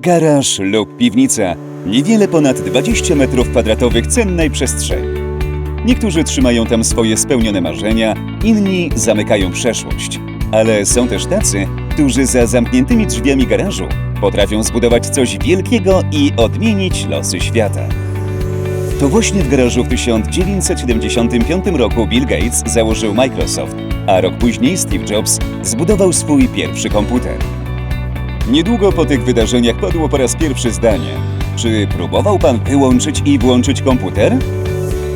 Garaż lub piwnica. Niewiele ponad 20 m2 cennej przestrzeni. Niektórzy trzymają tam swoje spełnione marzenia, inni zamykają przeszłość. Ale są też tacy, którzy za zamkniętymi drzwiami garażu potrafią zbudować coś wielkiego i odmienić losy świata. To właśnie w garażu w 1975 roku Bill Gates założył Microsoft, a rok później Steve Jobs zbudował swój pierwszy komputer. Niedługo po tych wydarzeniach padło po raz pierwszy zdanie: Czy próbował pan wyłączyć i włączyć komputer?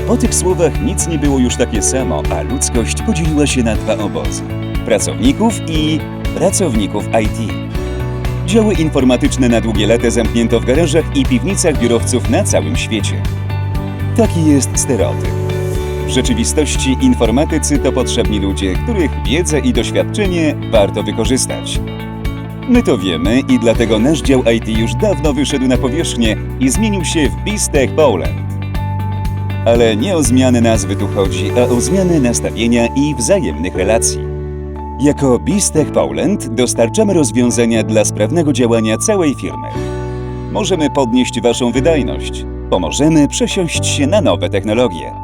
Po tych słowach nic nie było już takie samo, a ludzkość podzieliła się na dwa obozy: pracowników i pracowników IT. Działy informatyczne na długie lata zamknięto w garażach i piwnicach biurowców na całym świecie. Taki jest stereotyp. W rzeczywistości informatycy to potrzebni ludzie, których wiedzę i doświadczenie warto wykorzystać. My to wiemy i dlatego nasz dział IT już dawno wyszedł na powierzchnię i zmienił się w BizTech Poland. Ale nie o zmianę nazwy tu chodzi, a o zmianę nastawienia i wzajemnych relacji. Jako BizTech Poland dostarczamy rozwiązania dla sprawnego działania całej firmy. Możemy podnieść Waszą wydajność. Pomożemy przesiąść się na nowe technologie.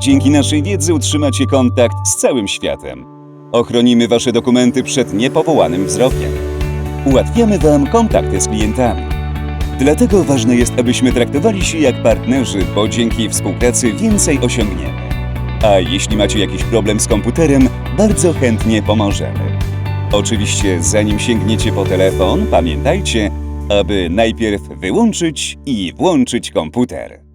Dzięki naszej wiedzy utrzymacie kontakt z całym światem. Ochronimy Wasze dokumenty przed niepowołanym wzrokiem. Ułatwiamy Wam kontakty z klientami. Dlatego ważne jest, abyśmy traktowali się jak partnerzy, bo dzięki współpracy więcej osiągniemy. A jeśli macie jakiś problem z komputerem, bardzo chętnie pomożemy. Oczywiście, zanim sięgniecie po telefon, pamiętajcie, aby najpierw wyłączyć i włączyć komputer.